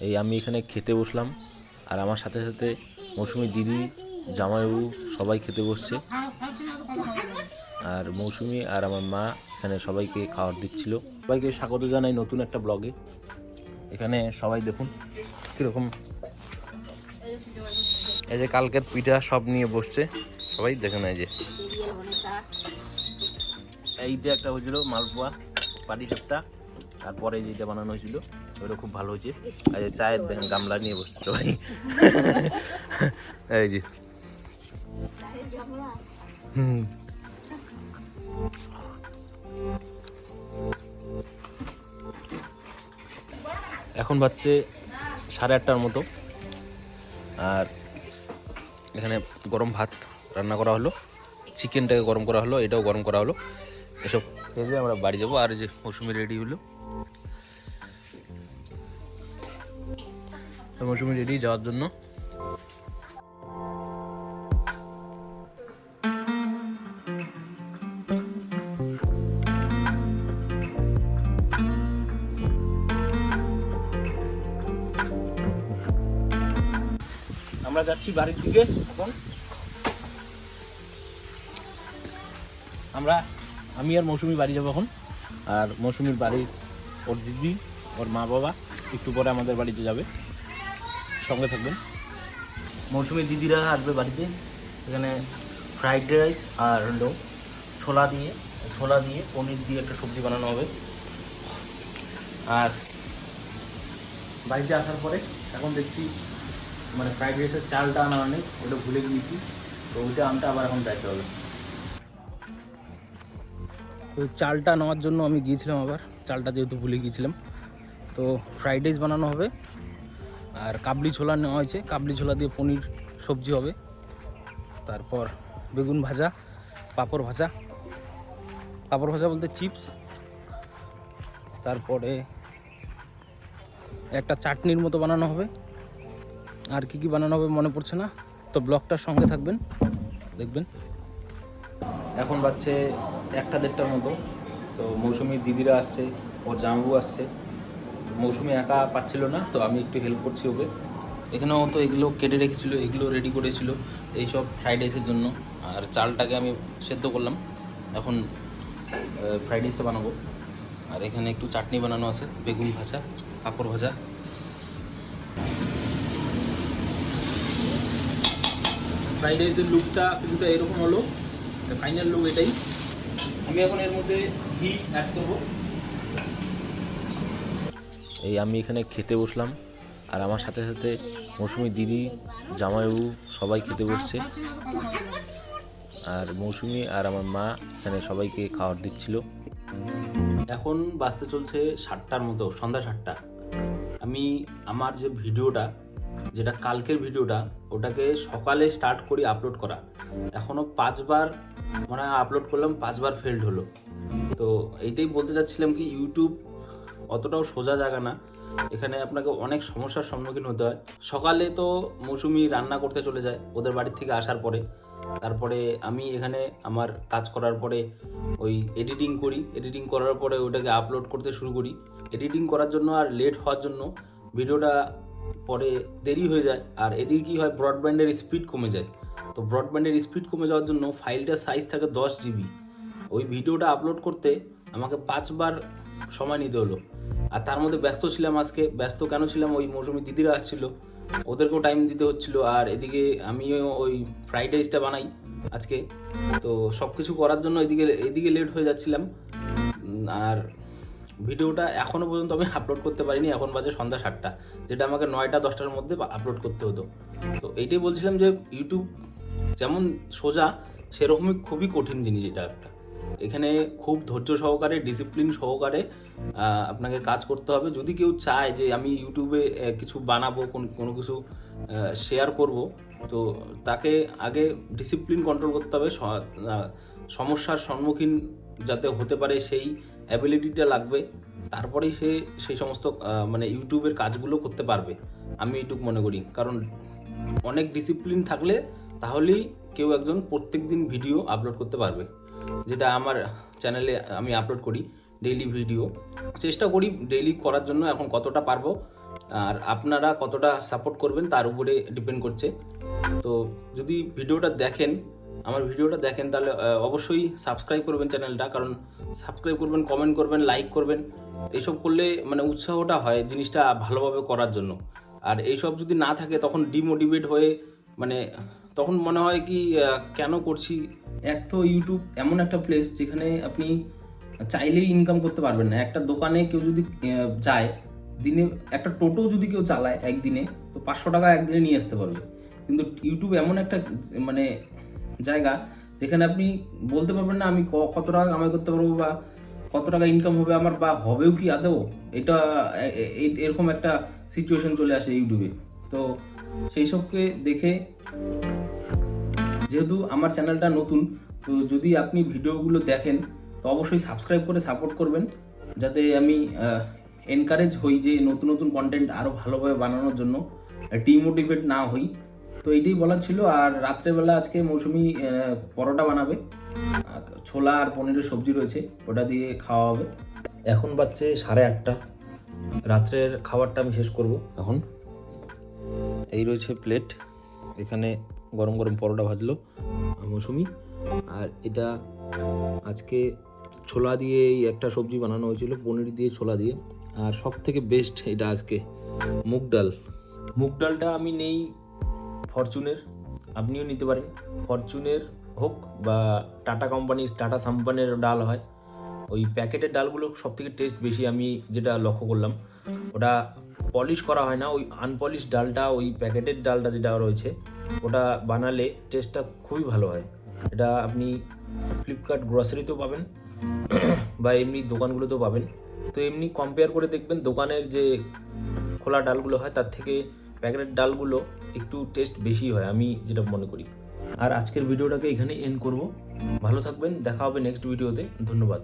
এই আমি এখানে খেতে বসলাম। আর আমার সাথে সাথে মৌসুমি দিদি, জামাইবাবু সবাই খেতে বসছে। আর মৌসুমি আর আমার মা এখানে সবাইকে খাবার দিচ্ছিল। সবাইকে স্বাগত জানাই নতুন একটা ব্লগে। এখানে সবাই দেখুন কীরকম। এই যে কালকের পিঠা সব নিয়ে বসছে। সবাই দেখেন এই যে। এইটা একটা হয়েছিল মালপোয়া পাটি সাপটা তারপরে যেটা বানানো হয়েছিল ওটা খুব ভালো হয়েছে। আর এই যে চায়ের দেখেন গামলা নিয়ে বসছে সবাই এই যে। হুম। এখন বাজছে সাড়ে আটটার মতো। আর এখানে গরম ভাত রান্না করা হলো। চিকেনটাকে গরম করা হলো এটাও গরম করা হলো। এসব খেয়ে আমরা বাড়ি যাব। আর যে মৌসুমি রেডি হলো। মৌসুমি রেডি যাওয়ার জন্য। আমরা যাচ্ছি বাড়ির দিকে এখন। আমরা, আমি আর মৌসুমি বাড়ি যাব এখন। আর মৌসুমির বাড়ির ওর দিদি ওর মা বাবা একটু পরে আমাদের বাড়িতে যাবে। সঙ্গে থাকবেন। মৌসুমির দিদিরা আসবে বাড়িতে। এখানে ফ্রাইড রাইস আর হলো ছোলা দিয়ে ছোলা দিয়ে পনির দিয়ে একটা সবজি বানানো হবে। আর বাড়িতে আসার পরে এখন দেখছি মানে ফ্রাইড রাইসের চালটা আনা অনেক ওটা ভুলে গিয়েছি। তো ওইটা আমটা আবার এখন যাইতে হবে। তো চালটা নেওয়ার জন্য আমি গিয়েছিলাম আবার। চালটা যেহেতু ভুলে গিয়েছিলাম। তো ফ্রাইড রাইস বানানো হবে। আর কাবলি ছোলা নেওয়া হয়েছে। কাবলি ছোলা দিয়ে পনির সবজি হবে। তারপর বেগুন ভাজা, পাঁপড় ভাজা। পাঁপড় ভাজা বলতে চিপস তারপরে একটা চাটনির মতো বানানো হবে। আর কি কি বানানো হবে মনে পড়ছে না। তো ব্লগটার সঙ্গে থাকবেন। দেখবেন। এখন বাজছে একটা দেড়টার মতো। তো মৌসুমি দিদিরা আসছে, ওর জামাবু আসছে। মৌসুমি একা পাচ্ছিল না, তো আমি একটু হেল্প করছি ওকে। এখানেও তো এগুলো কেটে রেখেছিল, এগুলো রেডি করেছিল এইসব ফ্রাইড রাইসের জন্য। আর চালটাকে আমি সেদ্ধ করলাম। এখন ফ্রাইড রাইসটা বানাবো। আর এখানে একটু চাটনি বানানো আছে, বেগুন ভাজা, পাঁপড় ভাজা। ফ্রাইড রাইসের লুকটা কিছুটা এরকম হলো। ফাইনাল লুক এটাই। আমি এখন এর মধ্যে ঘি অ্যাড করব। এই আমি এখানে খেতে বসলাম। আর আমার সাথে সাথে মৌসুমি দিদি জামাইবাবু সবাই খেতে বসছে। আর মৌসুমি আর আমার মা এখানে সবাইকে খাবার দিচ্ছিল। এখন বাঁচতে চলছে সাতটার মতো সন্ধ্যা সাতটা। আমি আমার যে ভিডিওটা যেটা কালকের ভিডিওটা ওটাকে সকালে স্টার্ট করি আপলোড করা। এখনও পাঁচবার মানে আপলোড করলাম পাঁচবার ফেল্ড হলো। তো এইটাই বলতে চাচ্ছিলাম কি ইউটিউব অতটাও সোজা জায়গা না। এখানে আপনাকে অনেক সমস্যার সম্মুখীন হতে হয়। সকালে তো মৌসুমি রান্না করতে চলে যায়, ওদের বাড়ির থেকে আসার পরে। তারপরে আমি এখানে আমার কাজ করার পরে ওই এডিটিং করি। এডিটিং করার পরে ওটাকে আপলোড করতে শুরু করি। এডিটিং করার জন্য আর লেট হওয়ার জন্য ভিডিওটা পরে দেরি হয়ে যায়। আর এদিকে কী হয় ব্রডব্যান্ডের স্পিড কমে যায়। তো ব্রডব্যান্ডের স্পিড কমে যাওয়ার জন্য ফাইলটার সাইজ থাকে দশ জিবি ওই ভিডিওটা আপলোড করতে আমাকে পাঁচবার সময় নিতে হলো। আর তার মধ্যে ব্যস্ত ছিলাম আজকে, ব্যস্ত কেন ছিলাম? ওই মৌসুমি দিদিরা আসছিল, ওদেরকেও টাইম দিতে হচ্ছিল। আর এদিকে আমিও ওই ফ্রাইড রাইসটা বানাই আজকে। তো সব কিছু করার জন্য এদিকে এদিকে লেট হয়ে যাচ্ছিলাম। আর ভিডিওটা এখনও পর্যন্ত আমি আপলোড করতে পারিনি। এখন বাজে সন্ধ্যা সাতটা, যেটা আমাকে নয়টা, দশটার মধ্যে আপলোড করতে হতো। তো এইটাই বলছিলাম যে ইউটিউব যেমন সোজা, সেরকমই খুবই কঠিন জিনিস এটা একটা। এখানে খুব ধৈর্য সহকারে ডিসিপ্লিন সহকারে আপনাকে কাজ করতে হবে। যদি কেউ চায় যে আমি ইউটিউবে কিছু বানাবো, কোন- কোনো কিছু শেয়ার করব, তো তাকে আগে ডিসিপ্লিন কন্ট্রোল করতে হবে। সমস্যার সম্মুখীন যাতে হতে পারে সেই অ্যাবিলিটিটা লাগবে। তারপরেই সে সেই সমস্ত মানে ইউটিউবের কাজগুলো করতে পারবে, আমি এইটুকু মনে করি। কারণ অনেক ডিসিপ্লিন থাকলে তাহলেই কেউ একজন প্রত্যেক দিন ভিডিও আপলোড করতে পারবে। যেটা আমার চ্যানেলে আমি আপলোড করি ডেইলি ভিডিও চেষ্টা করি ডেইলি করার জন্য এখন কতটা পারব, আর আপনারা কতটা সাপোর্ট করবেন তার উপরে ডিপেন্ড করছে। তো যদি ভিডিওটা দেখেন, আমার ভিডিওটা দেখেন তাহলে অবশ্যই সাবস্ক্রাইব করবেন চ্যানেলটা কারণ সাবস্ক্রাইব করবেন কমেন্ট করবেন লাইক করবেন এইসব করলে মানে উৎসাহটা হয় জিনিসটা ভালোভাবে করার জন্য। আর এইসব যদি না থাকে তখন ডিমোটিভেট হয়ে মানে তখন মনে হয় কি কেন করছি এক তো ইউটিউব এমন একটা প্লেস যেখানে আপনি চাইলেই ইনকাম করতে পারবেন না। একটা দোকানে কেউ যদি যায়, দিনে একটা টোটো যদি কেউ চালায় একদিনে, তো পাঁচশো টাকা একদিনে নিয়ে আসতে পারবে। কিন্তু ইউটিউব এমন একটা মানে জায়গা যেখানে আপনি বলতে পারবেন না, আমি কত টাকা কামাই করতে পারব বা কত টাকা ইনকাম হবে আমার বা হবেও কি আদৌ? এটা এরকম একটা সিচুয়েশন চলে আসে ইউটিউবে তো সেই সবকে দেখে যেহেতু আমার চ্যানেলটা নতুন, তো যদি আপনি ভিডিওগুলো দেখেন, তো অবশ্যই সাবস্ক্রাইব করে সাপোর্ট করবেন, যাতে আমি এনকারেজ হই যে নতুন নতুন কন্টেন্ট আরও ভালোভাবে বানানোর জন্য ডিমোটিভেট না হই। তো এইটাই বলার ছিল, আর রাত্রেবেলা আজকে মৌসুমি পরোটা বানাবে। ছোলা আর পনিরের সবজি রয়েছে, ওটা দিয়ে খাওয়া হবে। এখন বাচ্চে সাড়ে আটটা। রাত্রের খাবারটা আমি শেষ করব এখন। এই রয়েছে প্লেট এখানে গরম গরম পরোটা ভাজলো মৌসুমি। আর এটা আজকে ছোলা দিয়ে এই একটা সবজি বানানো হয়েছিল, পনির দিয়ে ছোলা দিয়ে। আর সব থেকে বেস্ট এটা আজকে, মুগ ডাল। মুগ ডালটা আমি নেই ফরচুনের, আপনিও নিতে পারেন। ফরচুনের হোক বা টাটা কোম্পানির, টাটা সাম্পানের ডাল হয়। ওই প্যাকেটের ডালগুলো সব থেকে টেস্ট বেশি আমি যেটা লক্ষ্য করলাম। ওটা পলিশ করা হয় না, ওই আনপলিশ ডালটা, ওই প্যাকেটের ডালটা যেটা রয়েছে, ওটা বানালে টেস্টটা খুবই ভালো হয়। এটা আপনি ফ্লিপকার্ট গ্রসারিতেও পাবেন, বা এমনি দোকানগুলোতেও পাবেন। তো এমনি কম্পেয়ার করে দেখবেন দোকানের যে খোলা ডালগুলো হয়, তার থেকে প্যাকেটের ডালগুলো একটু টেস্ট বেশি হয়, আমি যেটা মনে করি। আর আজকের ভিডিওটাকে এখানে এন্ড করব। ভালো থাকবেন, দেখা হবে নেক্সট ভিডিওতে ধন্যবাদ।